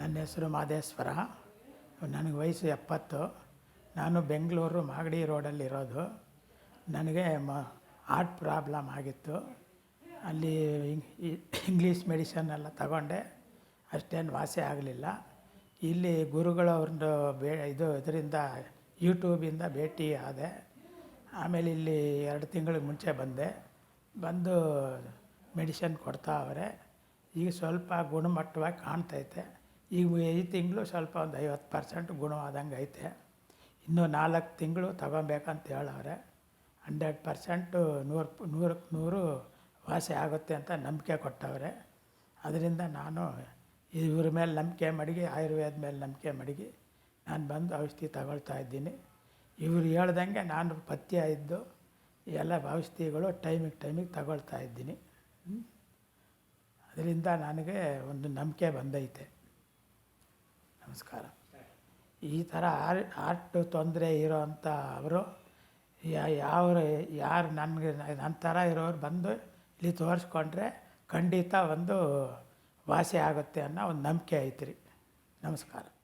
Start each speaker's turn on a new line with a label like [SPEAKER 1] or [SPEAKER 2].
[SPEAKER 1] ನನ್ನ ಹೆಸರು ಮಾದೇಶ್ವರ. ನನಗೆ ವಯಸ್ಸು ಎಪ್ಪತ್ತು. ನಾನು ಬೆಂಗಳೂರು ಮಾಗಡಿ ರೋಡಲ್ಲಿರೋದು ನನಗೆ ಮ, ಹಾರ್ಟ್ ಪ್ರಾಬ್ಲಮ್ ಆಗಿತ್ತು. ಅಲ್ಲಿ ಇಂಗ್ಲೀಷ್ ಮೆಡಿಸನ್ ಎಲ್ಲ ತಗೊಂಡೆ. ಅಷ್ಟೇನು ವಾಸಿ ಆಗಲಿಲ್ಲ. ಇಲ್ಲಿ ಗುರುಗಳವ್ರದ್ದು ಬೇ, ಇದು, ಇದರಿಂದ ಯೂಟ್ಯೂಬಿಂದ ಭೇಟಿ ಆದೆ. ಆಮೇಲೆ ಇಲ್ಲಿ ಎರಡು ತಿಂಗಳಿಗೆ ಮುಂಚೆ ಬಂದೆ. ಬಂದು ಮೆಡಿಷನ್ ಕೊಡ್ತಾ ಅವರೆ. ಈಗ ಸ್ವಲ್ಪ ಗುಣಮಟ್ಟವಾಗಿ ಕಾಣ್ತೈತೆ. ಈಗ ಈ ತಿಂಗಳು ಸ್ವಲ್ಪ ಒಂದು ಐವತ್ತು ಪರ್ಸೆಂಟ್ ಗುಣವಾದಂಗೆ ಐತೆ. ಇನ್ನೂ ನಾಲ್ಕು ತಿಂಗಳು ತಗೊಬೇಕಂತ ಹೇಳವ್ರೆ. ಹಂಡ್ರೆಡ್ ಪರ್ಸೆಂಟು ನೂರು ನೂರಕ್ಕೆ ನೂರು ವಾಸಿ ಆಗುತ್ತೆ ಅಂತ ನಂಬಿಕೆ ಕೊಟ್ಟವ್ರೆ. ಅದರಿಂದ ನಾನು ಇವ್ರ ಮೇಲೆ ನಂಬಿಕೆ ಮಡಗಿ, ಆಯುರ್ವೇದ ಮೇಲೆ ನಂಬಿಕೆ ಮಡಗಿ ನಾನು ಬಂದು ಔಷಧಿ ತಗೊಳ್ತಾ ಇದ್ದೀನಿ. ಇವರು ಹೇಳ್ದಂಗೆ ನಾನು ಪಥ್ಯ ಇದ್ದು ಎಲ್ಲ ಔಷಧಿಗಳು ಟೈಮಿಗೆ ಟೈಮಿಗೆ ತಗೊಳ್ತಾ ಇದ್ದೀನಿ. ಅದರಿಂದ ನನಗೆ ಒಂದು ನಂಬಿಕೆ ಬಂದೈತೆ. ನಮಸ್ಕಾರ. ಈ ಥರ ಆರ್, ಆರ್ಟು ತೊಂದರೆ ಇರೋವಂಥ ಅವರು ಯಾವ ಯಾರು ನನಗೆ ನನ್ನ ಥರ ಇರೋರು ಬಂದು ಇಲ್ಲಿ ತೋರಿಸ್ಕೊಂಡ್ರೆ ಖಂಡಿತ ಒಂದು ವಾಸಿ ಆಗುತ್ತೆ ಅನ್ನೋ ಒಂದು ನಂಬಿಕೆ ಐತ್ರಿ. ನಮಸ್ಕಾರ.